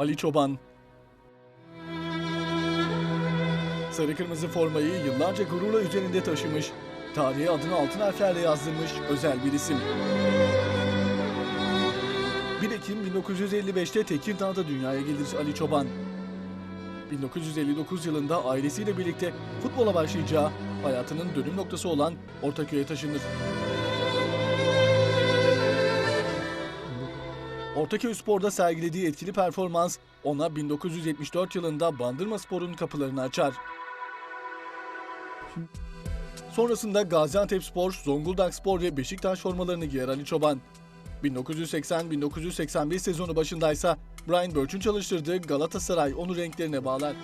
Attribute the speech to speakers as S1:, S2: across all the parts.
S1: Ali Çoban. Sarı kırmızı formayı yıllarca gururla üzerinde taşımış, tarihe adını altın harflerle yazdırmış özel bir isim. 1 Ekim 1955'te Tekirdağ'da dünyaya gelir Ali Çoban. 1959 yılında ailesiyle birlikte futbola başlayacağı hayatının dönüm noktası olan Ortaköy'e taşınır. Ortaköy Spor'da sergilediği etkili performans ona 1974 yılında Bandırma Spor'un kapılarını açar. Sonrasında Gaziantep Spor, Zonguldak Spor ve Beşiktaş formalarını giyer Ali Çoban. 1980-1981 sezonu başındaysa Brian Birch'ün çalıştırdığı Galatasaray onu renklerine bağlar.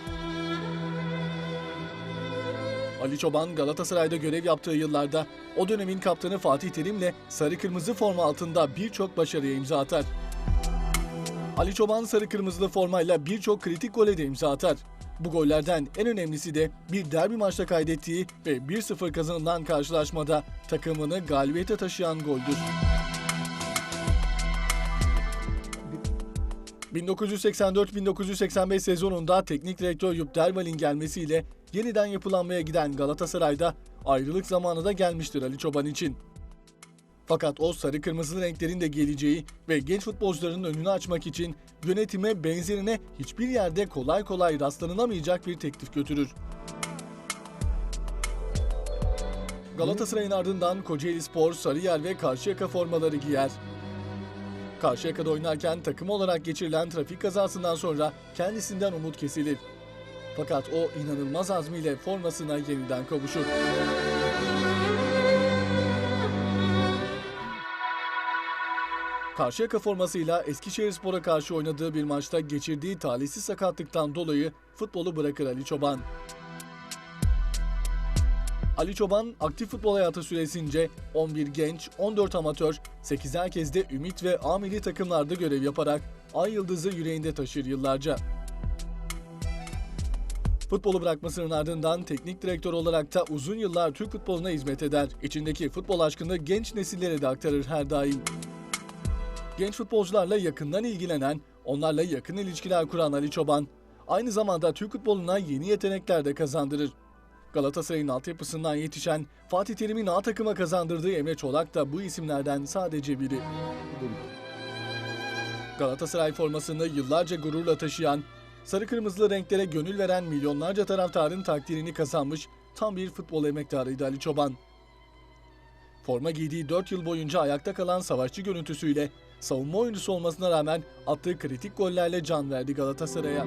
S1: Ali Çoban Galatasaray'da görev yaptığı yıllarda o dönemin kaptanı Fatih Terim'le sarı kırmızı forma altında birçok başarıya imza atar. Ali Çoban sarı kırmızılı formayla birçok kritik gole de imza atar. Bu gollerden en önemlisi de bir derbi maçta kaydettiği ve 1-0 kazanılan karşılaşmada takımını galibiyete taşıyan goldür. 1984-1985 sezonunda teknik direktör Yup Derval'in gelmesiyle yeniden yapılanmaya giden Galatasaray'da ayrılık zamanı da gelmiştir Ali Çoban için. Fakat o sarı kırmızılı renklerin de geleceği ve genç futbolcuların önünü açmak için yönetime benzerine hiçbir yerde kolay kolay rastlanılamayacak bir teklif götürür. Galatasaray'ın ardından Kocaeli Spor, Sarıyer ve Karşıyaka formaları giyer. Karşıyaka'da oynarken takım olarak geçirilen trafik kazasından sonra kendisinden umut kesilir. Fakat o inanılmaz azmiyle formasına yeniden kavuşur. Karşıyaka formasıyla Eskişehirspor'a karşı oynadığı bir maçta geçirdiği talihsiz sakatlıktan dolayı futbolu bırakır Ali Çoban. Ali Çoban aktif futbol hayatı süresince 11 genç, 14 amatör, 8'er kez de Ümit ve A milli takımlarda görev yaparak Ay Yıldızı yüreğinde taşır yıllarca. Futbolu bırakmasının ardından teknik direktör olarak da uzun yıllar Türk futboluna hizmet eder. İçindeki futbol aşkını genç nesillere de aktarır her daim. Genç futbolcularla yakından ilgilenen, onlarla yakın ilişkiler kuran Ali Çoban, aynı zamanda Türk futboluna yeni yetenekler de kazandırır. Galatasaray'ın altyapısından yetişen Fatih Terim'in A takıma kazandırdığı Emre Çolak da bu isimlerden sadece biri. Galatasaray formasını yıllarca gururla taşıyan, sarı kırmızılı renklere gönül veren milyonlarca taraftarın takdirini kazanmış tam bir futbol emektarıydı Ali Çoban. Forma giydiği 4 yıl boyunca ayakta kalan savaşçı görüntüsüyle savunma oyuncusu olmasına rağmen attığı kritik gollerle can verdi Galatasaray'a.